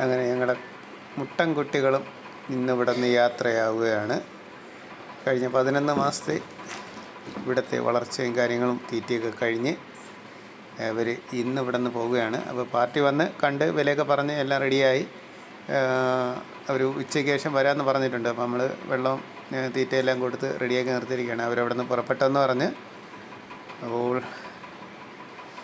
അങ്ങനെ ഞങ്ങളുടെ മുട്ടൻ കുട്ടികളും നിന്നിവിടെ ഇവിടെ നിന്ന് യാത്രയാവുകയാണ്. കഴിഞ്ഞ പതിനൊന്ന് മാസത്തെ ഇവിടുത്തെ വളർച്ചയും കാര്യങ്ങളും തീറ്റയൊക്കെ കഴിഞ്ഞ് അവർ ഇന്ന് ഇവിടെ നിന്ന് പോവുകയാണ്. അപ്പോൾ പാർട്ടി വന്ന് കണ്ട് വിലയൊക്കെ പറഞ്ഞ് എല്ലാം റെഡിയായി. അവർ ഉച്ചയ്ക്ക് ശേഷം വരാമെന്ന് പറഞ്ഞിട്ടുണ്ട്. അപ്പോൾ നമ്മൾ വെള്ളം തീറ്റയെല്ലാം കൊടുത്ത് റെഡിയാക്കി നിർത്തിയിരിക്കുകയാണ്. അവരവിടെ നിന്ന് പുറപ്പെട്ടെന്ന് പറഞ്ഞ് അപ്പോൾ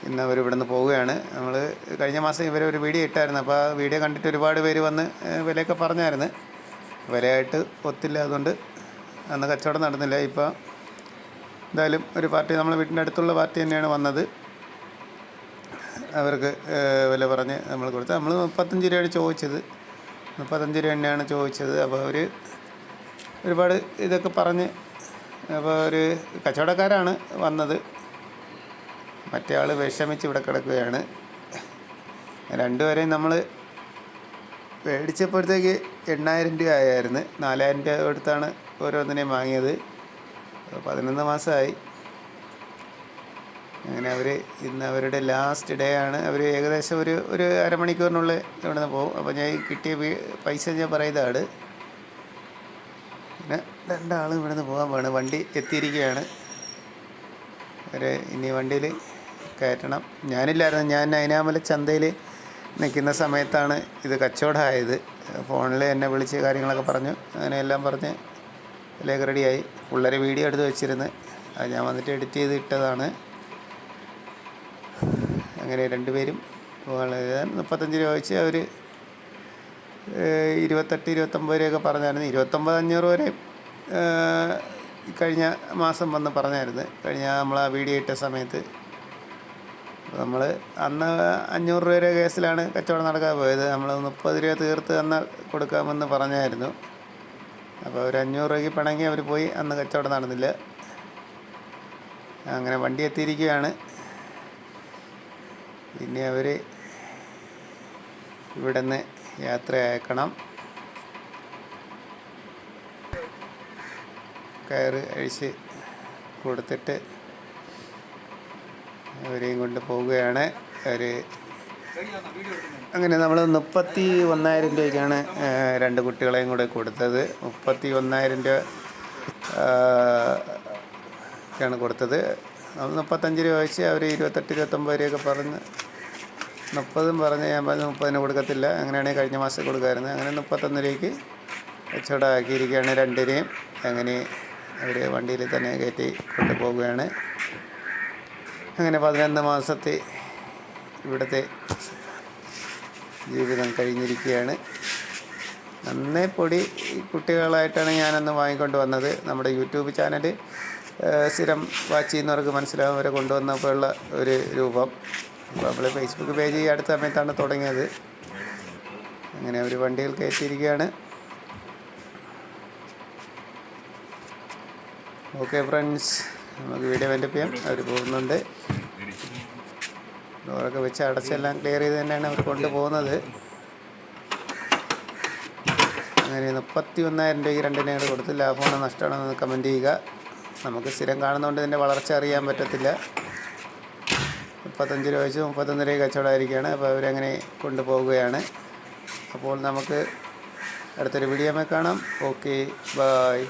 ഇന്ന് അവർ ഇവിടെ നിന്ന് പോവുകയാണ്. നമ്മൾ കഴിഞ്ഞ മാസം ഇവരെ ഒരു വീഡിയോ ഇട്ടായിരുന്നു. അപ്പോൾ ആ വീഡിയോ കണ്ടിട്ട് ഒരുപാട് പേര് വന്ന് വിലയൊക്കെ പറഞ്ഞായിരുന്നു. വിലയായിട്ട് ഒത്തില്ല അതുകൊണ്ട് അന്ന് കച്ചവടം നടന്നില്ല. ഇപ്പോൾ എന്തായാലും ഒരു പാർട്ടി നമ്മളെ വീട്ടിന്റെ അടുത്തുള്ള പാർട്ടി തന്നെയാണ് വന്നത്. അവർക്ക് വില പറഞ്ഞ് നമ്മൾ കൊടുത്ത്. നമ്മൾ മുപ്പത്തഞ്ച് രൂപയാണ് ചോദിച്ചത്. മുപ്പത്തഞ്ച് രൂപ തന്നെയാണ് ചോദിച്ചത്. അപ്പോൾ അവർ ഒരുപാട് ഇതൊക്കെ പറഞ്ഞ് അപ്പോൾ ഒരു കച്ചവടക്കാരാണ് വന്നത്. മറ്റേ ആൾ വിഷമിച്ച് ഇവിടെ കിടക്കുകയാണ്. രണ്ടുപേരെയും നമ്മൾ മേടിച്ചപ്പോഴത്തേക്ക് എണ്ണായിരം രൂപ ആയായിരുന്നു നാലായിരം രൂപ കൊടുത്താണ് ഓരോന്നിനെയും വാങ്ങിയത്. പതിനൊന്ന് മാസമായി. അങ്ങനെ അവർ ഇന്ന് അവരുടെ ലാസ്റ്റ് ഡേ ആണ്. അവർ ഏകദേശം ഒരു ഒരു അരമണിക്കൂറിനുള്ളിൽ ഇവിടെ നിന്ന് പോകും. അപ്പോൾ ഞാൻ കിട്ടിയ പൈസ ഞാൻ പറയുന്നതാണ്. പിന്നെ രണ്ടാളും ഇവിടെ നിന്ന് പോകാൻ വേണം വണ്ടി എത്തിയിരിക്കുകയാണ്. അവരെ ഇനി വണ്ടിയിൽ കയറ്റണം. ഞാനില്ലായിരുന്നു. ഞാൻ നൈനാമല ചന്തയിൽ നിൽക്കുന്ന സമയത്താണ് ഇത് കച്ചവടമായത്. ഫോണിൽ എന്നെ വിളിച്ച് കാര്യങ്ങളൊക്കെ പറഞ്ഞു. അങ്ങനെ എല്ലാം പറഞ്ഞ് ലേക്ക് റെഡിയായി. പിള്ളേരെ വീഡിയോ എടുത്ത് വെച്ചിരുന്നു. അത് ഞാൻ വന്നിട്ട് എഡിറ്റ് ചെയ്ത് ഇട്ടതാണ്. അങ്ങനെ രണ്ടുപേരും മുപ്പത്തഞ്ച് രൂപ വെച്ച് അവർ ഇരുപത്തെട്ട് ഇരുപത്തൊമ്പത് രൂപയൊക്കെ പറഞ്ഞായിരുന്നു. ഇരുപത്തൊമ്പത് അഞ്ഞൂറ് വരെ കഴിഞ്ഞ മാസം വന്ന് പറഞ്ഞായിരുന്നു. കഴിഞ്ഞ നമ്മൾ ആ വീഡിയോ ഇട്ട സമയത്ത് നമ്മൾ അന്ന് അഞ്ഞൂറ് രൂപയുടെ കേസിലാണ് കച്ചവടം നടക്കാൻ പോയത്. നമ്മൾ മുപ്പത് രൂപ തീർത്ത് തന്നാൽ കൊടുക്കാമെന്ന് പറഞ്ഞായിരുന്നു. അപ്പോൾ ഒരു അഞ്ഞൂറ് രൂപയ്ക്ക് പിണങ്ങി അവർ പോയി അന്ന് കച്ചവടം നടന്നില്ല. അങ്ങനെ വണ്ടി എത്തിയിരിക്കുകയാണ്. ഇനി അവർ ഇവിടെ നിന്ന് യാത്ര അയക്കണം. കയറ് അഴിച്ച് കൊടുത്തിട്ട് അവരെയും കൊണ്ട് പോവുകയാണ്. അവർ അങ്ങനെ നമ്മൾ മുപ്പത്തി ഒന്നായിരം രൂപയ്ക്കാണ് രണ്ട് കുട്ടികളെയും കൂടെ കൊടുത്തത്. മുപ്പത്തി ഒന്നായിരം രൂപ ആ, കൊടുത്തത്. മുപ്പത്തഞ്ച് രൂപ വെച്ച് അവർ ഇരുപത്തെട്ട് ഇരുപത്തൊമ്പത് രൂപയൊക്കെ പറഞ്ഞ് മുപ്പതും പറഞ്ഞ് ഞാൻ പറഞ്ഞ് മുപ്പതിന് കൊടുക്കത്തില്ല. അങ്ങനെയാണെങ്കിൽ കഴിഞ്ഞ മാസം കൊടുക്കാമായിരുന്നു അങ്ങനെ മുപ്പത്തൊന്ന് രൂപയ്ക്ക് കച്ചവടമാക്കിയിരിക്കുകയാണ് രണ്ടിനെയും. അങ്ങനെ അവർ വണ്ടിയിൽ തന്നെ കയറ്റി കൊണ്ടുപോവുകയാണ്. അങ്ങനെ പതിനൊന്ന് മാസത്തെ ഇവിടുത്തെ ജീവിതം കഴിഞ്ഞിരിക്കുകയാണ്. നന്നേ പൊടി കുട്ടികളായിട്ടാണ് ഞാനന്ന് വാങ്ങിക്കൊണ്ട് വന്നത്. നമ്മുടെ യൂട്യൂബ് ചാനൽ സ്ഥിരം വാച്ച് ചെയ്യുന്നവർക്ക് മനസ്സിലാവും അവരെ കൊണ്ടുവന്നപ്പോഴുള്ള ഒരു രൂപം. അപ്പോൾ നമ്മൾ ഫേസ്ബുക്ക് പേജ് ഈ അടുത്ത സമയത്താണ് തുടങ്ങിയത്. അങ്ങനെ അവർ വണ്ടിയിൽ കയറ്റിയിരിക്കുകയാണ്. ഓക്കെ ഫ്രണ്ട്സ് നമുക്ക് വീഡിയോ വെന്റപ്പ് ചെയ്യാം. അവർ പോകുന്നുണ്ട്. ഡോറൊക്കെ വെച്ച് അടച്ചെല്ലാം ക്ലിയർ ചെയ്ത് തന്നെയാണ് അവർ കൊണ്ടുപോകുന്നത്. അങ്ങനെ മുപ്പത്തി ഒന്നായിരം രൂപയ്ക്ക് രണ്ടിനെ കൂടെ കൊടുത്ത് ലാഭമാണോ നഷ്ടമാണോ എന്ന് കമന്റ് ചെയ്യുക. നമുക്ക് സ്ഥിരം കാണുന്നതുകൊണ്ട് ഇതിന്റെ വളർച്ച അറിയാൻ പറ്റത്തില്ല. മുപ്പത്തഞ്ച് രൂപ വെച്ച് മുപ്പത്തൊന്ന് രൂപ കച്ചവടമായിരിക്കുകയാണ്. അപ്പോൾ അവരങ്ങനെ കൊണ്ടുപോവുകയാണ് അപ്പോൾ നമുക്ക് അടുത്തൊരു വീഡിയോ കാണാം. Okay bye